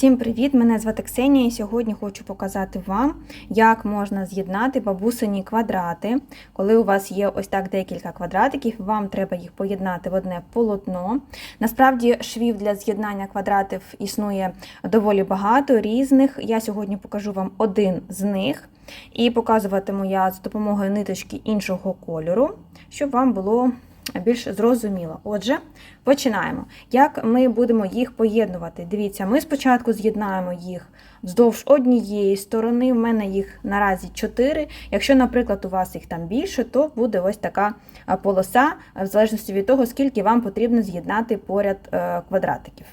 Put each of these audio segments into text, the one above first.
Всім привіт! Мене звати Ксенія і сьогодні хочу показати вам, як можна з'єднати бабусині квадрати. Коли у вас є ось так декілька квадратиків, вам треба їх поєднати в одне полотно. Насправді, швів для з'єднання квадратів існує доволі багато різних. Я сьогодні покажу вам один з них. І показуватиму я з допомогою ниточки іншого кольору, щоб вам було більш зрозуміло. Отже, починаємо. Як ми будемо їх поєднувати? Дивіться, ми спочатку з'єднаємо їх вздовж однієї сторони. В мене їх наразі 4. Якщо, наприклад, у вас їх там більше, то буде ось така полоса, в залежності від того, скільки вам потрібно з'єднати поряд е, квадратиків.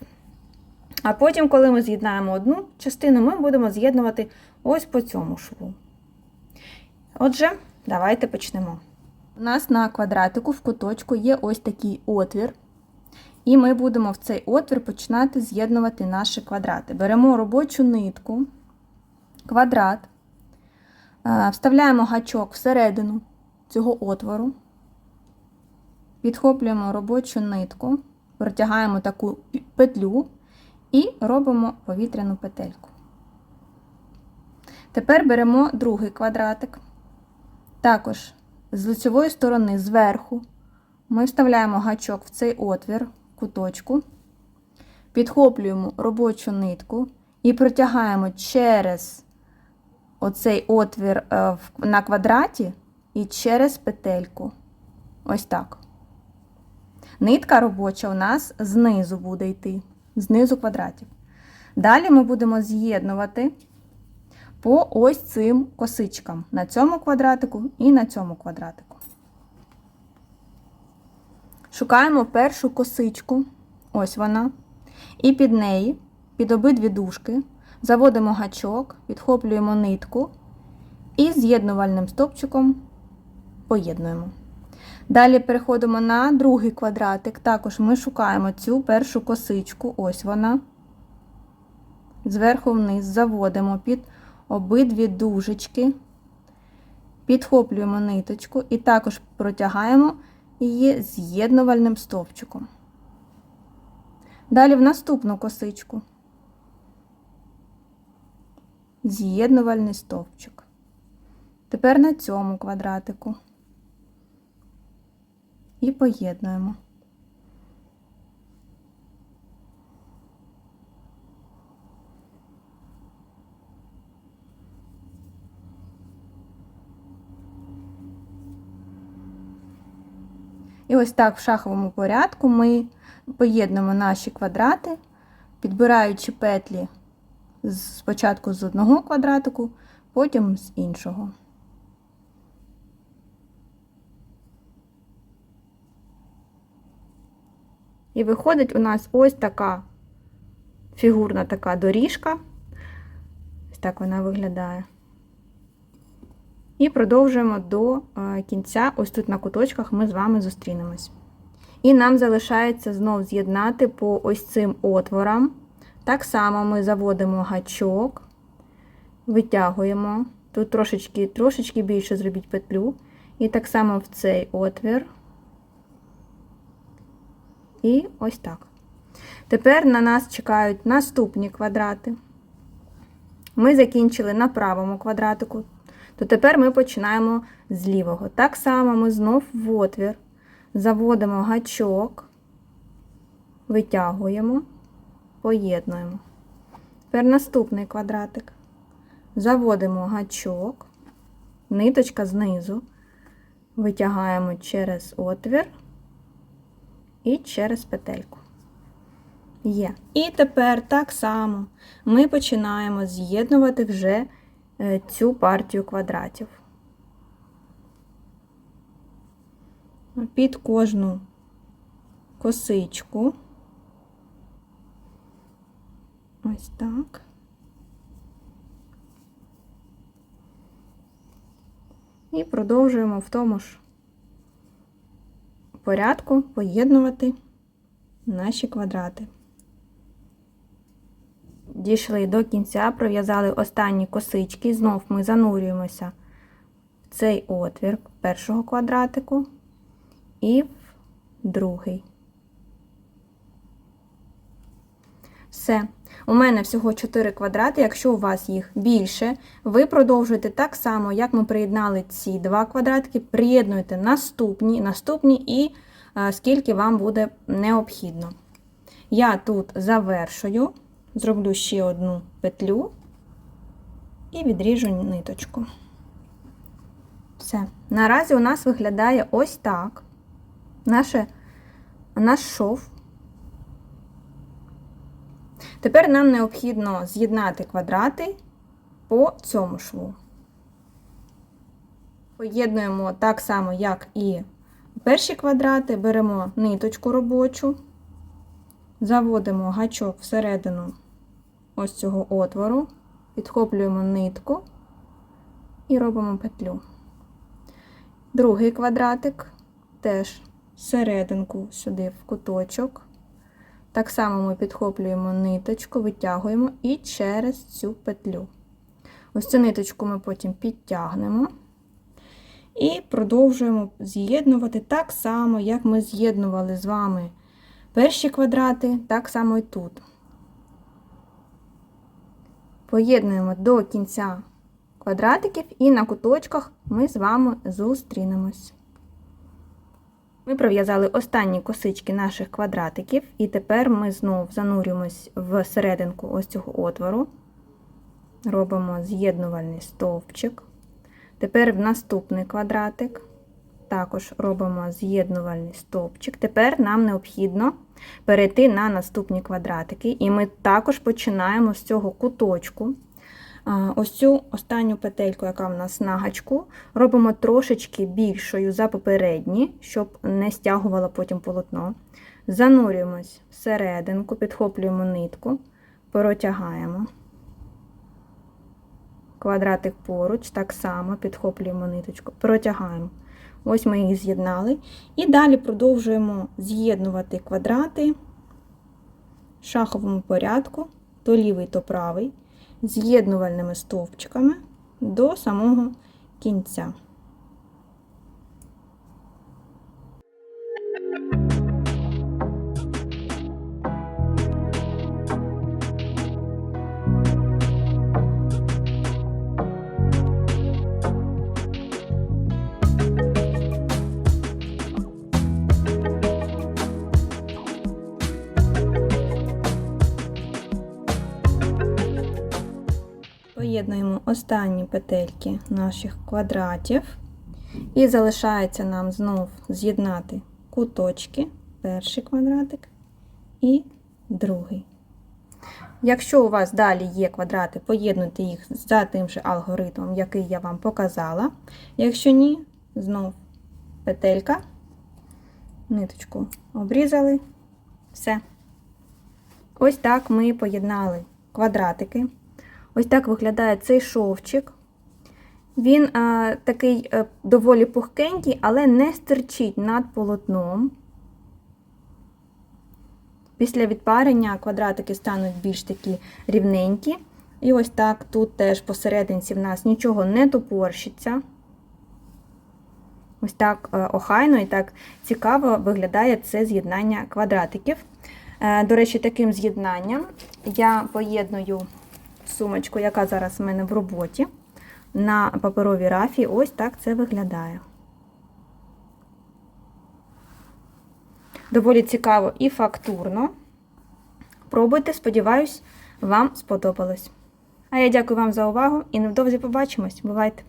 А потім, коли ми з'єднаємо одну частину, ми будемо з'єднувати ось по цьому шву. Отже, давайте почнемо. У нас на квадратику в куточку є ось такий отвір. І ми будемо в цей отвір починати з'єднувати наші квадрати. Беремо робочу нитку, квадрат, вставляємо гачок всередину цього отвору, підхоплюємо робочу нитку, протягаємо таку петлю і робимо повітряну петельку. Тепер беремо другий квадратик. Також з лицевої сторони зверху ми вставляємо гачок в цей отвір куточку, підхоплюємо робочу нитку і протягаємо через оцей отвір е, на квадраті і через петельку. Ось так. Нитка робоча у нас знизу буде йти, знизу квадратів. Далі ми будемо з'єднувати по ось цим косичкам на цьому квадратику і на цьому квадратику. Шукаємо першу косичку, ось вона, і під неї, під обидві дужки, заводимо гачок, підхоплюємо нитку і з'єднувальним стопчиком поєднуємо. Далі переходимо на другий квадратик. Також ми шукаємо цю першу косичку, ось вона. Зверху вниз заводимо під обидві дужечки, підхоплюємо ниточку і також протягаємо її з'єднувальним стовпчиком. Далі в наступну косичку з'єднувальний стовпчик. Тепер на цьому квадратику і поєднуємо. І ось так в шаховому порядку ми поєднуємо наші квадрати, підбираючи петлі спочатку з одного квадратику, потім з іншого. І виходить у нас ось така фігурна така доріжка. Ось так вона виглядає. І продовжуємо до кінця, ось тут на куточках ми з вами зустрінемось. І нам залишається знов з'єднати по ось цим отворам. Так само ми заводимо гачок, витягуємо. Тут трошечки трошечки більше зробіть петлю. І так само в цей отвір. І ось так. Тепер на нас чекають наступні квадрати. Ми закінчили на правому квадратику то тепер ми починаємо з лівого. Так само ми знов в отвір, заводимо гачок, витягуємо, поєднуємо. Тепер наступний квадратик. Заводимо гачок, ниточка знизу, витягаємо через отвір і через петельку. Є. І тепер так само ми починаємо з'єднувати вже цю партію квадратів. Під кожну косичку. Ось так. І продовжуємо в тому ж порядку поєднувати наші квадрати дійшли до кінця, пров'язали останні косички, знов ми занурюємося в цей отвір першого квадратику і в другий. Все. У мене всього 4 квадрати. Якщо у вас їх більше, ви продовжуєте так само, як ми приєднали ці два квадратики, приєднуєте наступні, наступні і е, скільки вам буде необхідно. Я тут завершую, зроблю ще одну петлю і відріжу ниточку. Все. Наразі у нас виглядає ось так. Наше, наш шов. Тепер нам необхідно з'єднати квадрати по цьому шву. Поєднуємо так само, як і перші квадрати, беремо ниточку робочу, заводимо гачок всередину ось цього отвору, підхоплюємо нитку і робимо петлю. Другий квадратик теж серединку сюди в куточок. Так само ми підхоплюємо ниточку, витягуємо і через цю петлю. Ось цю ниточку ми потім підтягнемо і продовжуємо з'єднувати так само, як ми з'єднували з вами перші квадрати, так само і тут. Поєднуємо до кінця квадратиків, і на куточках ми з вами зустрінемось. Ми пров'язали останні косички наших квадратиків, і тепер ми знову занурюємось в серединку ось цього отвору, робимо з'єднувальний стовпчик. Тепер в наступний квадратик також робимо з'єднувальний стовпчик. Тепер нам необхідно перейти на наступні квадратики, і ми також починаємо з цього куточку. Ось цю останню петельку, яка в нас на гачку, робимо трошечки більшою за попередні, щоб не стягувало потім полотно. Занурюємось всерединку, підхоплюємо нитку, протягаємо. Квадратик поруч, так само підхоплюємо ниточку, протягаємо. Ось ми їх з'єднали. І далі продовжуємо з'єднувати квадрати в шаховому порядку, то лівий, то правий з'єднувальними стовпчиками до самого кінця. Поєднуємо останні петельки наших квадратів, і залишається нам знов з'єднати куточки, перший квадратик і другий. Якщо у вас далі є квадрати, поєднуйте їх за тим же алгоритмом, який я вам показала. Якщо ні, знов петелька, ниточку обрізали, все. Ось так ми поєднали квадратики. Ось так виглядає цей шовчик. Він а, такий а, доволі пухкенький, але не стирчить над полотном. Після відпарення квадратики стануть більш такі рівненькі. І ось так тут теж посерединці в нас нічого не топорщиться. Ось так охайно і так цікаво виглядає це з'єднання квадратиків. Е, До речі, таким з'єднанням я поєдную сумочку, яка зараз в мене в роботі, на паперовій рафі, ось так це виглядає. Доволі цікаво і фактурно. Пробуйте, сподіваюсь, вам сподобалось. А я дякую вам за увагу і невдовзі побачимось. Бувайте!